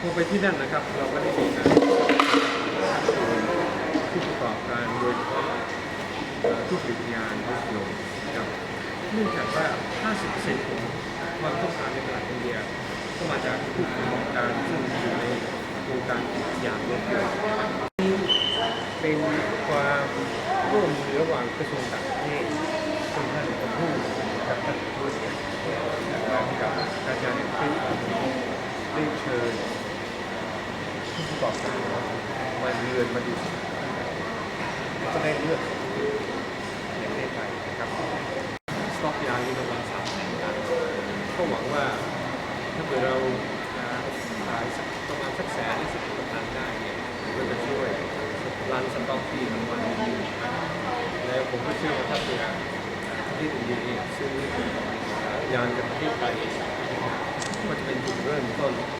พอไปที่นั่นนะครับ เราก็ได้มีการผู้ประกอบการโดยเฉพาะเอ่อผู้ผลิตยานรถยนต์นะครับเนื่องจากว่า 50%ของความต้องการในตลาดอินเดียก็มาจากผู้ประกอบการซึ่งอยู่ในโครงการยานรถยนต์เป็น ร่วมมือระหว่างกระทรวงต่างประเทศซึ่งท่านเป็นผู้กับท่านผู้เสียกับอาจารย์เอกพิได้เชิญผู้ประกอบการมาเยือนมาดูก็ได้เลือกในประเทศไทยนะครับสต็อกยางนี่ประมาณสามแสนตันก็หวังว่าถ้าเกิดเราอ่าขายสักประมาณสักแสนหรือสักตันได้เนี่ยก็จะช่วยรันสต็อกที่มันวันนี้นะครับแล้ว ผมก็เชื่อว่าถ้าเกิดอ่าประเทศอินเดียเนี่ยซื้อยานจากประเทศไทยก็จะเป็นจุดเริ่มต้น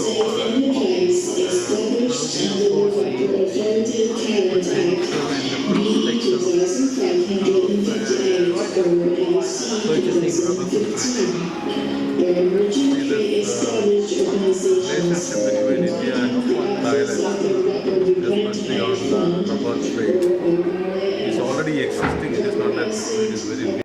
State indicates established under the Affirmative Talent Act, B 2558 or AC 2015, the emerging pre-established organizations It's already existing, it is not that it is very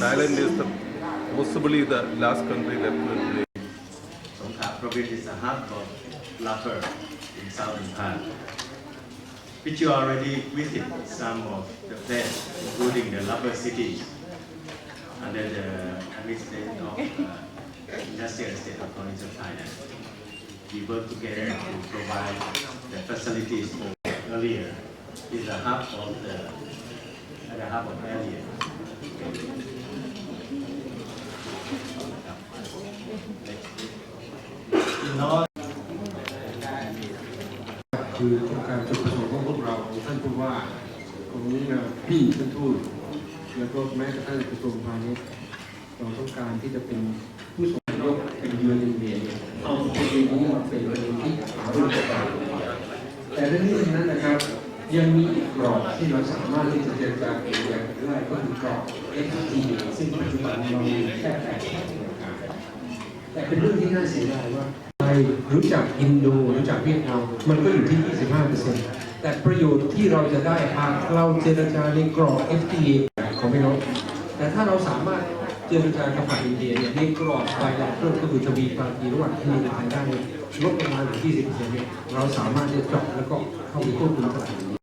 Thailand is the possibly the last country that Songkla province is a hub of rubber in southern part, which you already visit some of the places, including the rubber cities, under the administration of uh, industrial estate of of Thailand. We work together to provide the facilities for earlier. Is a hub of the, the hub of area. คือต้องการจุดประสงค์ของพวกเราท่านผู้ว่าของนี้นะพี่ท่านทูตแล้วก็แม้กระทั่งกระทรวงพาณิชย์เราต้องการที่จะเป็นผู้ส่งยกเป็นเยือนอิเดียเนี่ยเอาประเด็นนี้มาเป็นประเด็นที่หารือกันแต่ทั้งนี้นั้นนะครับ ยังมีอีกกรอบที่เราสามารถที่จะเจรจาเกี่ยวกันได้ก็คือกรอบ FT ซึ่งปัจจุบันเรามีแค่แปดประเทศครับแต่เป็นเรื่องที่น่าเสียดายว่าไทยรู้จักอินโดรู้จักเวียดนามมันก็อยู่ที่ 25 แต่ประโยชน์ที่เราจะได้หากเราเจรจาในกรอบ FTA ของพี่น้องแต่ถ้าเราสามารถเจรจากับฝ่ายอินเดียเนี่ยในกรอบไบแลเพิ่มก็คือทวีปากีระหว่างที่มีรายได้ลดลงมาถึง20%เนี่ยเราสามารถจะเจาะแล้วก็เข้าไปควบคุมตลาด